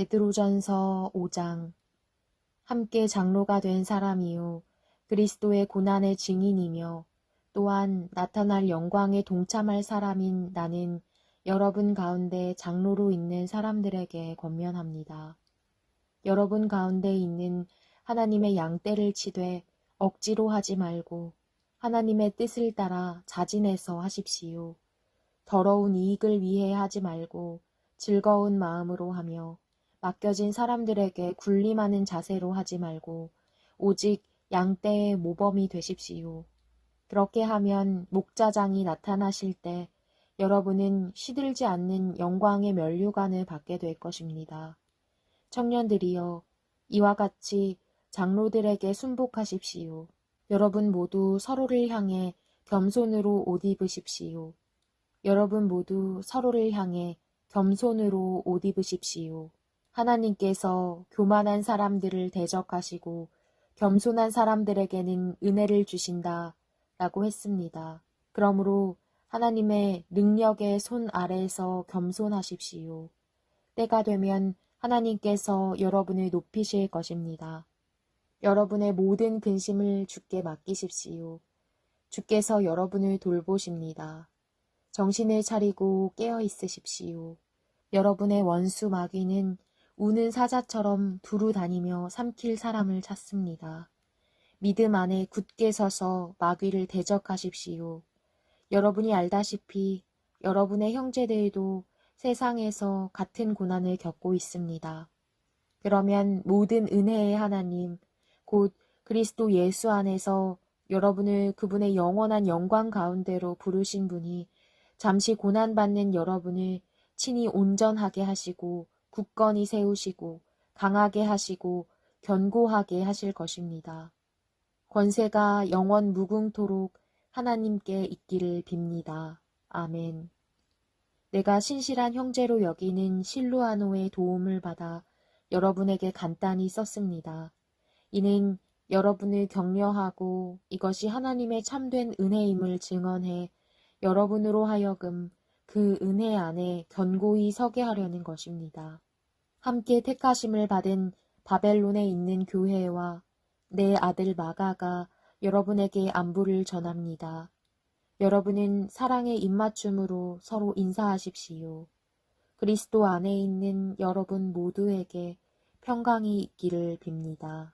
베드로전서 5장 함께 장로가 된 사람이요 그리스도의 고난의 증인이며 또한 나타날 영광에 동참할 사람인 나는 여러분 가운데 장로로 있는 사람들에게 권면합니다. 여러분 가운데 있는 하나님의 양떼를 치되 억지로 하지 말고 하나님의 뜻을 따라 자진해서 하십시오. 더러운 이익을 위해 하지 말고 즐거운 마음으로 하며 맡겨진 사람들에게 군림하는 자세로 하지 말고 오직 양떼의 모범이 되십시오. 그렇게 하면 목자장이 나타나실 때 여러분은 시들지 않는 영광의 면류관을 받게 될 것입니다. 청년들이여 이와 같이 장로들에게 순복하십시오. 여러분 모두 서로를 향해 겸손으로 옷 입으십시오. 여러분 모두 서로를 향해 겸손으로 옷 입으십시오. 하나님께서 교만한 사람들을 대적하시고 겸손한 사람들에게는 은혜를 주신다 라고 했습니다. 그러므로 하나님의 능력의 손 아래에서 겸손하십시오. 때가 되면 하나님께서 여러분을 높이실 것입니다. 여러분의 모든 근심을 주께 맡기십시오. 주께서 여러분을 돌보십니다. 정신을 차리고 깨어 있으십시오. 여러분의 원수 마귀는 우는 사자처럼 두루 다니며 삼킬 사람을 찾습니다. 믿음 안에 굳게 서서 마귀를 대적하십시오. 여러분이 알다시피 여러분의 형제들도 세상에서 같은 고난을 겪고 있습니다. 그러면 모든 은혜의 하나님, 곧 그리스도 예수 안에서 여러분을 그분의 영원한 영광 가운데로 부르신 분이 잠시 고난받는 여러분을 친히 온전하게 하시고 굳건히 세우시고 강하게 하시고 견고하게 하실 것입니다. 권세가 영원 무궁토록 하나님께 있기를 빕니다. 아멘. 내가 신실한 형제로 여기는 실루아노의 도움을 받아 여러분에게 간단히 썼습니다. 이는 여러분을 격려하고 이것이 하나님의 참된 은혜임을 증언해 여러분으로 하여금 그 은혜 안에 견고히 서게 하려는 것입니다. 함께 택하심을 받은 바벨론에 있는 교회와 내 아들 마가가 여러분에게 안부를 전합니다. 여러분은 사랑의 입맞춤으로 서로 인사하십시오. 그리스도 안에 있는 여러분 모두에게 평강이 있기를 빕니다.